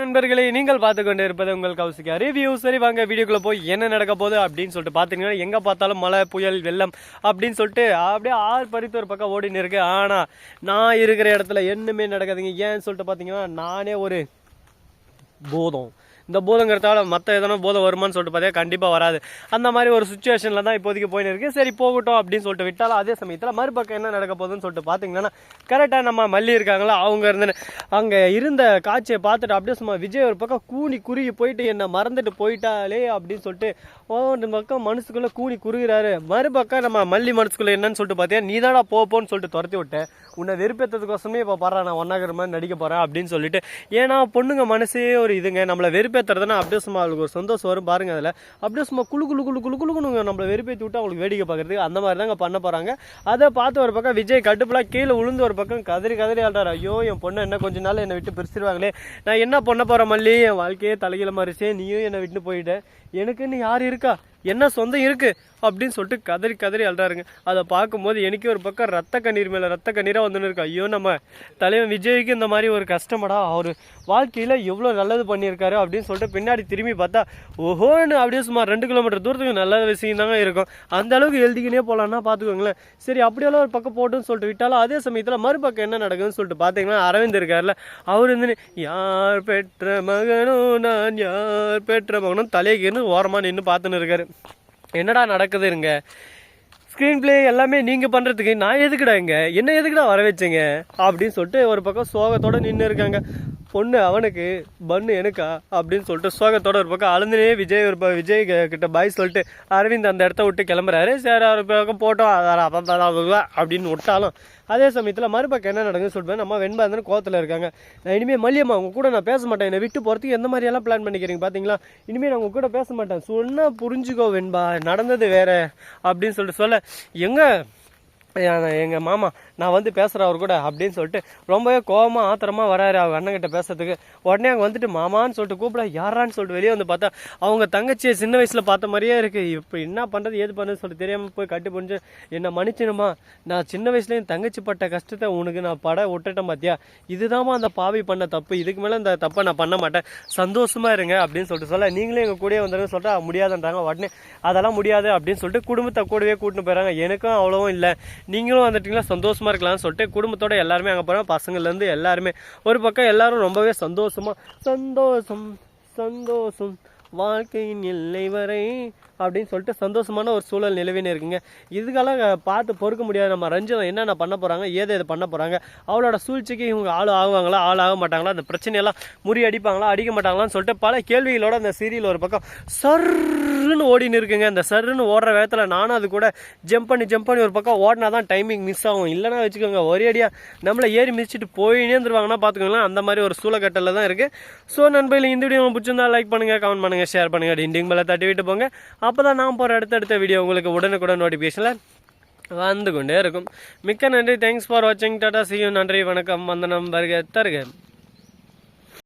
நண்பர்களே நீங்கள் பார்த்து கொண்டு இருப்பது உங்கள் கௌசிகா ரிவ்யூ சரி வாங்க வீடியோக்குள்ளே போய் என்ன நடக்க போகுது அப்படின்னு சொல்லிட்டு பார்த்தீங்கன்னா எங்கே பார்த்தாலும் மழை புயல் வெள்ளம் அப்படின்னு சொல்லிட்டு அப்படியே ஆறு பறித்து ஒரு பக்கம் ஓடின்னு இருக்கு. ஆனால் நான் இருக்கிற இடத்துல என்னமே நடக்காதுங்க. ஏன்னு சொல்லிட்டு பார்த்தீங்கன்னா நானே ஒரு போதும். இந்த பூதங்கிறதால மற்ற எதனா பூதம் வருமான்னு சொல்லிட்டு பார்த்தா கண்டிப்பாக வராது. அந்த மாதிரி ஒரு சுச்சுவேஷனில் தான் இப்போதைக்கு போயின்னு இருக்கு சரி போகட்டும் அப்படின்னு சொல்லிட்டு விட்டாலும் அதே சமயத்தில் மறுபக்கம் என்ன நடக்க போகுதுன்னு சொல்லிட்டு பார்த்தீங்கன்னா கரெக்டாக நம்ம மல்லி இருக்காங்களா அவங்க இருந்து அங்கே இருந்த காட்சியை பார்த்துட்டு அப்படியே சும்மா விஜய் ஒரு பக்கம் கூனி குறுகி போயிட்டு என்னை மறந்துட்டு போயிட்டாலே அப்படின்னு சொல்லிட்டு ஒரு பக்கம் மனசுக்குள்ளே கூணி குறுகிறாரு. மறுபக்கம் நம்ம மல்லி மனசுக்குள்ளே என்னன்னு சொல்லிட்டு பார்த்தீங்கன்னா நீ போப்போன்னு சொல்லிட்டு துரத்தி விட்டேன். உன்னை வெறுப்பேற்றதுக்கோசமே இப்போ பாரு நான் ஒன்னாகிற மாதிரி நடிக்க போகிறேன் அப்படின்னு சொல்லிட்டு ஏன்னா பொண்ணுங்க மனசே ஒரு இதுங்க நம்மளை வெறுப்பேற்றுறதுனா அப்படியே சும்மா அவளுக்கு ஒரு சந்தோஷம் வரும் பாருங்க அதில். அப்படியே சும்மா குளு குழு குழு குளு குளுக்குனுங்க நம்மளை வெறுப்பேற்றி விட்டு அவங்களுக்கு வேடிக்கை பார்க்குறதுக்கு அந்த மாதிரி தாங்க பண்ண போகிறாங்க அதை பார்த்து ஒரு பக்கம் விஜய் கட்டுப்பெல்லாம் கீழே விழுந்து ஒரு பக்கம் கதறி கதறி ஆள்றாரு. ஐயோ என் பொண்ணு என்ன கொஞ்ச நாள் என்னை விட்டு பிரிச்சிருவாங்களே. நான் என்ன பண்ண போகிறேன் மல்லி? என் வாழ்க்கையே தலைகீழ மாறிச்சே நீயும் என்னை விட்டு போயிட்டேன் எனக்குன்னு யார் இருக்கா? என்ன சொந்தம் இருக்குது அப்படின்னு சொல்லிட்டு கதறி கதறி அழுறாருங்க. அதை பார்க்கும்போது எனக்கே ஒரு பக்கம் ரத்த கண்ணீர் மேலே ரத்த கண்ணீராக வந்துன்னு இருக்கா. ஐயோ நம்ம தலைவன் விஜய்க்கு இந்த மாதிரி ஒரு கஷ்டமடா அவர் வாழ்க்கையில் எவ்வளோ நல்லது பண்ணியிருக்காரு அப்படின்னு சொல்லிட்டு பின்னாடி திரும்பி பார்த்தா ஓஹோன்னு அப்படியே சுமார் ரெண்டு கிலோமீட்டர் தூரத்துக்கு நல்ல விஷயம் தாங்க இருக்கும். அந்த அளவுக்கு எழுதிக்கினே போகலான்னா பார்த்துக்கோங்களேன். சரி அப்படியெல்லாம் ஒரு பக்கம் போட்டுன்னு சொல்லிட்டு விட்டாலும் அதே சமயத்தில் மறுபக்கம் என்ன நடக்குதுன்னு சொல்லிட்டு பார்த்தீங்கன்னா அரவிந்த் இருக்கார்ல அவர் வந்து யார் பெற்ற மகனும் நான் யார் பெற்ற மகனும் தலைக்குன்னு ஓரமாக நின்று பார்த்துன்னு இருக்காரு. என்னடா நடக்குதுங்க ஸ்க்ரீன் பிளே எல்லாமே நீங்கள் பண்ணுறதுக்கு நான் எதுக்குடா இங்கே? என்ன எதுக்குடா வர வச்சீங்க அப்படின்னு சொல்லிட்டு ஒரு பக்கம் சோகத்தோட நின்று இருக்காங்க பொண்ணு அவனுக்கு பண்ணு எனக்கா? அப்படின்னு சொல்லிட்டு சோகத்தோட ஒரு பக்கம் அழுந்துனே விஜய் ஒரு விஜய் கிட்ட பாய் சொல்லிட்டு அரவிந்த் அந்த இடத்த விட்டு கிளம்புறாரு. சரி ஒரு பக்கம் போட்டோம் அதான் அப்ப- அப்படின்னு விட்டாலும் அதே சமயத்தில் மறுபக்கம் என்ன நடக்குதுன்னு சொல்லிட்டு நம்ம வெண்பாந்தன் கோவத்தில் இருக்காங்க. நான் இனிமேல் மல்லியம்மா உங்க கூட நான் பேச மாட்டேன். என்னை விட்டு போகிறதுக்கு எந்த மாதிரியெல்லாம் பிளான் பண்ணிக்கிறீங்க பார்த்தீங்களா இனிமேல் நான் உங்க கூட பேச மாட்டேன். சொன்னால் புரிஞ்சுக்கோ வெண்பா நடந்தது வேற அப்படின்னு சொல்லிட்டு சொல்ல எங்க எங்கள் மாமா நான் வந்து பேசுகிறேன் அவர் கூட அப்படின்னு சொல்லிட்டு ரொம்பவே கோபமாக ஆத்திரமாக வராரு அவங்க அண்ணங்கிட்ட பேசுறதுக்கு. உடனே அங்கே வந்துட்டு மாமான்னு சொல்லிட்டு கூப்பிட யாரான்னு சொல்லிட்டு வெளியே வந்து பார்த்தா அவங்க தங்கச்சியை சின்ன வயசில் பார்த்த மாதிரியே இருக்குது இப்போ என்ன பண்ணுறது ஏது பண்ணுறது சொல்லிட்டு தெரியாமல் போய் கட்டி புரிஞ்சு என்னை மன்னிச்சிடுமா? நான் சின்ன வயசுல என் தங்கச்சி பட்ட கஷ்டத்தை உனக்கு நான் பட விட்டுட்டேன் பார்த்தியா இதுதாம்மா அந்த பாவி பண்ண தப்பு. இதுக்கு மேலே இந்த தப்பை நான் பண்ண மாட்டேன். சந்தோஷமாக இருங்க அப்படின்னு சொல்லிட்டு சொல்ல நீங்களே எங்கள் கூடயே வந்துருங்க சொல்லிட்டு முடியாதுன்றாங்க. உடனே அதெல்லாம் முடியாது அப்படின்னு சொல்லிட்டு குடும்பத்தை கூடவே கூட்டின்னு போயிறாங்க. எனக்கும் அவ்வளோவும் இல்லை. நீங்களும் வந்துட்டீங்களா சந்தோஷமா இருக்கலாம்னு சொல்லிட்டு குடும்பத்தோட எல்லாருமே அங்கே போகிறோம் பசங்கள்லேருந்து எல்லாருமே ஒரு பக்கம் எல்லாரும் ரொம்பவே சந்தோஷமா சந்தோஷம் சந்தோஷம் வாழ்க்கையின் எல்லை வரை அப்படின்னு சொல்லிட்டு சந்தோஷமான ஒரு சூழல் நிலவின்னு இருக்குங்க. இதுக்கெல்லாம் பார்த்து பொறுக்க முடியாது. நம்ம ரஞ்சன் என்னென்ன பண்ண போகிறாங்க ஏது எது பண்ண போகிறாங்க அவளோட சூழ்ச்சிக்கு இவங்க ஆள் ஆகுவாங்களா ஆள் ஆக மாட்டாங்களா அந்த பிரச்சனையெல்லாம் முறியடிப்பாங்களா அடிக்க மாட்டாங்களான்னு சொல்லிட்டு பல கேள்விகளோட அந்த சீரியல் ஒரு பக்கம் சர்ன்னு ஓடின்னு இருக்குங்க. அந்த சருன்னு ஓடுற வேகத்தில் நானும் அது கூட ஜம்ப் பண்ணி ஜம்ப் பண்ணி ஒரு பக்கம் ஓடினா தான் டைமிங் மிஸ் ஆகும். இல்லைன்னா வச்சுக்கோங்க ஒரே அடியாக நம்மளை ஏறி மிதிச்சிட்டு போயினே இருந்துருவாங்கன்னா பார்த்துக்கோங்களேன் அந்த மாதிரி ஒரு சூழக்கட்டலில் தான் இருக்குது ஸோ நண்பர்கள் இந்த வீடியோ உங்களுக்கு பிடிச்சிருந்தா லைக் பண்ணுங்கள் கமெண்ட் பண்ணுங்கள் ஷேர் பண்ணுங்கள் டிண்டிங் மேலே தட்டி விட்டு போங்க. அப்போ தான் நான் போகிற அடுத்தடுத்த வீடியோ உங்களுக்கு உடனுக்குடன் நோட்டிஃபிகேஷனில் வந்து கொண்டே இருக்கும். மிக்க நன்றி தேங்க்ஸ் ஃபார் வாட்சிங் டாடா சியூ நன்றி வணக்கம் வந்தனம் வருக தருக.